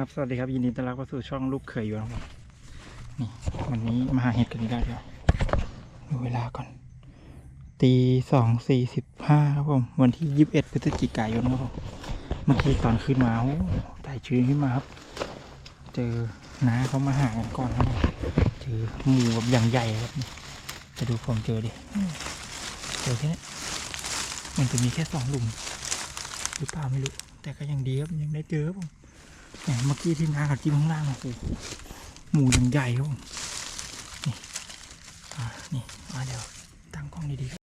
ครับสวัสดีครับยินดีต้อนรับเข้าสู่ช่องลูกเขยอยู่นะครับนี่วันนี้มาหาเห็ดกันอีกแล้วเดี๋ยวดูเวลาก่อน ตีสองสี่สิบห้าครับผมวันที่ยี่สิบเอ็ดพฤศจิกายนครับผมเมื่อกี้ตอนขึ้นมาโอ้ไต่ชื้นขึ้นมาครับ เจอน้าเขามาหากันก่อนครับผมเจอมูแบบอย่างใหญ่ครับนี่จะดูผมเจอดิเจอแค่นี้มันจะมีแค่สองหลุมหรือเปล่าไม่รู้ แต่ก็ยังดีครับยังได้เจอครับผม เนี่ยเมื่อกี้ที่น้าเขาจิ้มข้างล่างโอ้โหหมูยังใหญ่ครับผมนี่นี่อ่าเดี๋ยวตั้งกล้องดีๆ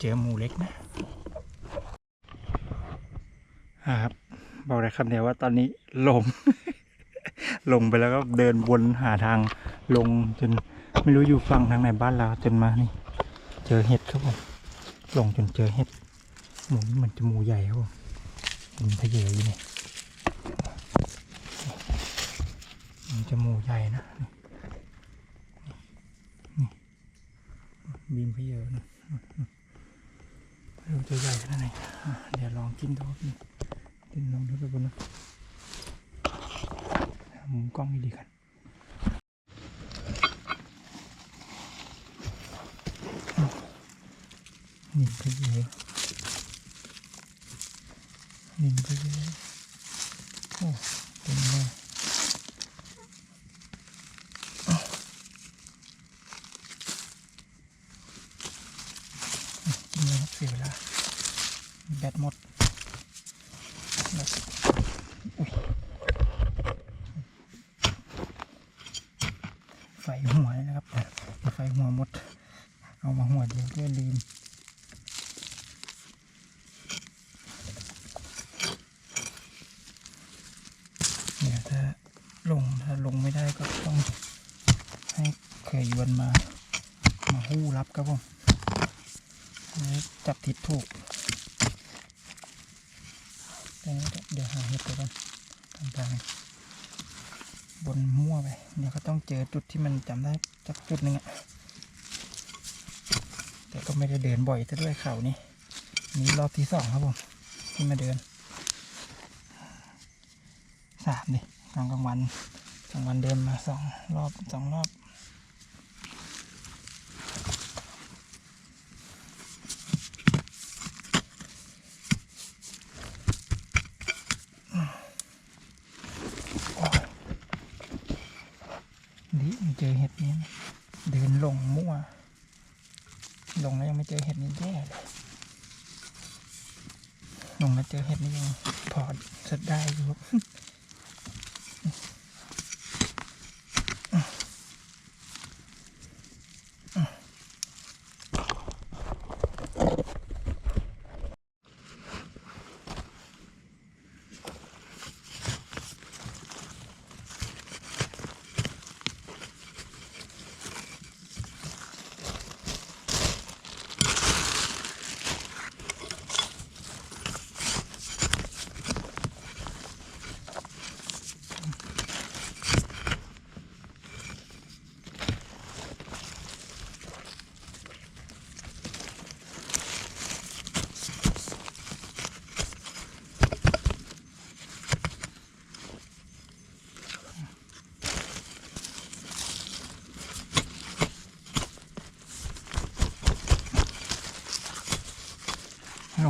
เจอหมูเล็กนะครับบอกได้คำเดียวว่าตอนนี้ลง ลงไปแล้วก็เดินวนหาทางลงจนไม่รู้อยู่ฝั่งทางไหนบ้านเราจนมานี่ เจอเห็ดครับผมลงจนเจอเห็ดหมูนี่มือนจะหมูใหญ่ครับผมมันพะเยออยู่นี่มันจะหมูใหญ่นะนี่นี่บินพะเยอนะ ดูจะใหญ่ขนาดไหนเดี๋ยวลองกินดูครับนี่กินลองดูไปบนนะมุมกล้องดีกันนินก็เยอะนินก็เยอะโอ้เต็นี่ครับเสียเวลา แบตหมดไฟหัวนะครับไฟหัวหมด เอามาหัวเดียวก็ลืมเดี๋ยวถ้าลงถ้าลงไม่ได้ก็ต้องให้เคยยวนมา มาหู้รับครับผมจับทิศถูก เดี๋ยวหาเห็ดไปก่อนทางๆบนมั่วไป เดี๋ยวก็ต้องเจอจุดที่มันจำได้สักจุดหนึ่งอะแต่ก็ไม่ได้เดินบ่อยซะด้วยเขานี่นี่รอบที่สองครับผมที่มาเดินสามดิตอนกลางวันกลางวันเดินมาสองรอบสองรอบ ดีไม่เจอเห็ดนี้เดินลงมั่ว ลงแล้วยังไม่เจอเห็ดนี้แย่เลยลงแล้วเจอเห็ดนี้ยังพอสดได้อยู่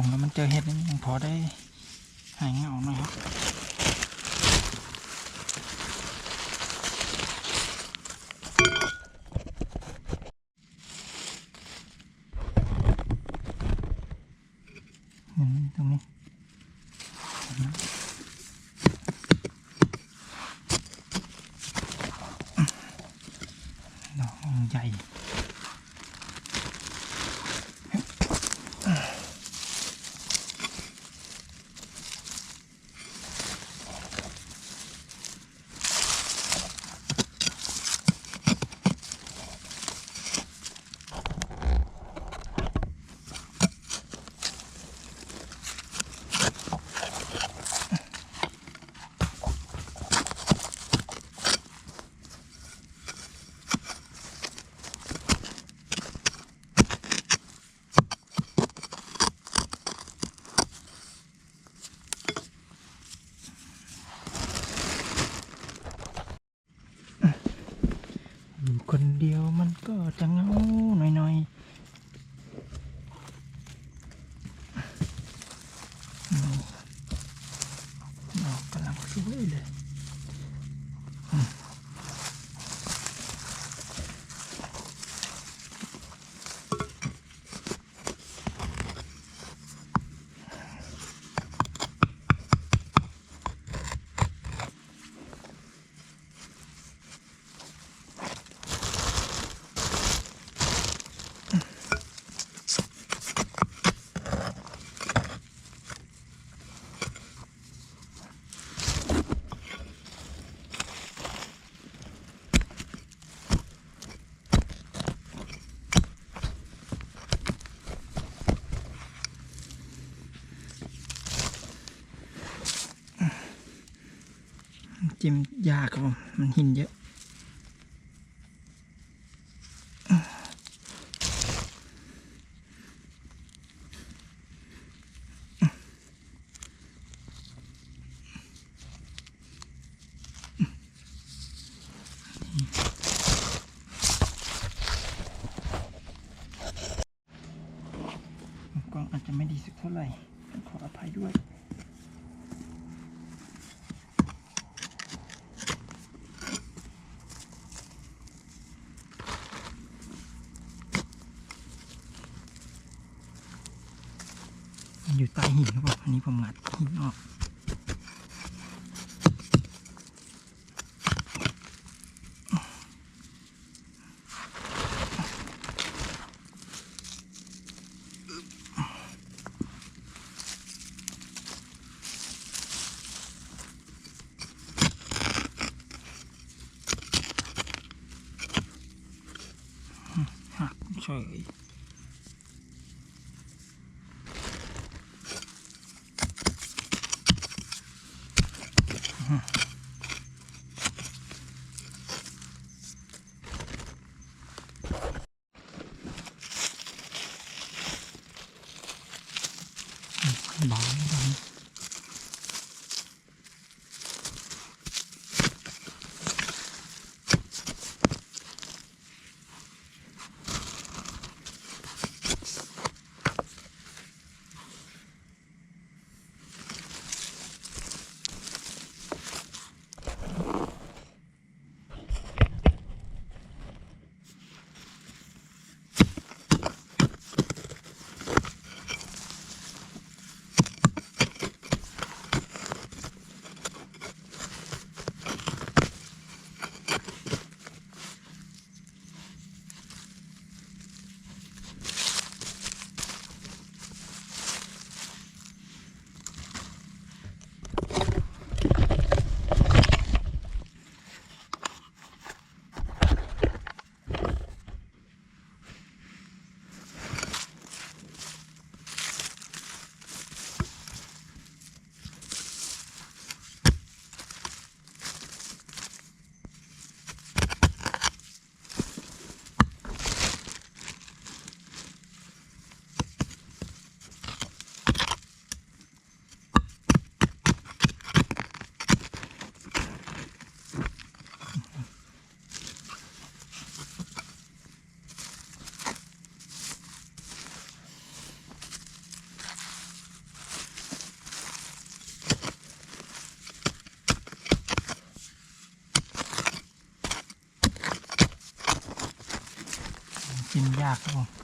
งแล้วมันเจอเห็ดนี่ยังพอได้หายเหงาหน่อยครับเห็นไหมตรงนี้เห็นไหมดอกใหญ่ คนเดียวมันก็จะเหงาหน่อยๆ จิ้มยากครับผมมันหินเยอะกล้องอาจจะไม่ดีสักเท่าไหร่ขออภัยด้วย อยู่ใต้หินครับผมอันนี้ผมงัดหินออกหัก กิ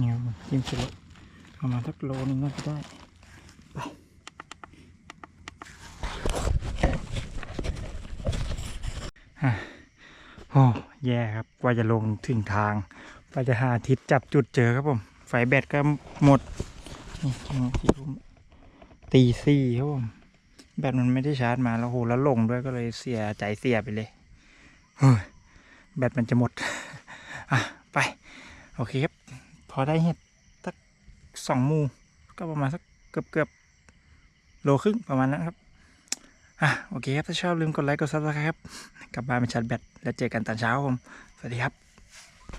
เนี่ยวจิ้มสุดประมาณสักโลนึงน่าจะได้ไปฮะโอ้แย่ครับกว่าจะลงถึงทางกว่าจะหาทิศจับจุดเจอครับผมไฟแบตก็หมดนี่ตีสี่ครับผมแบตมันไม่ได้ชาร์จมาแล้วโหแล้วลงด้วยก็เลยเสียใจเสียไปเลยเฮ้ยแบตมันจะหมด อะ ไป โอเคครับ อได้เห็ดสักสองหมูก็ประมาณสักเกือบเกือบโลครึ่งประมาณนั้นครับอะโอเคครับถ้าชอบลืมกดไลค์กดซับสไครต์ครับกลับบ้านไปชาร์จแบตแล้วเจอกันตอนเช้าครับผมสวัสดีครับ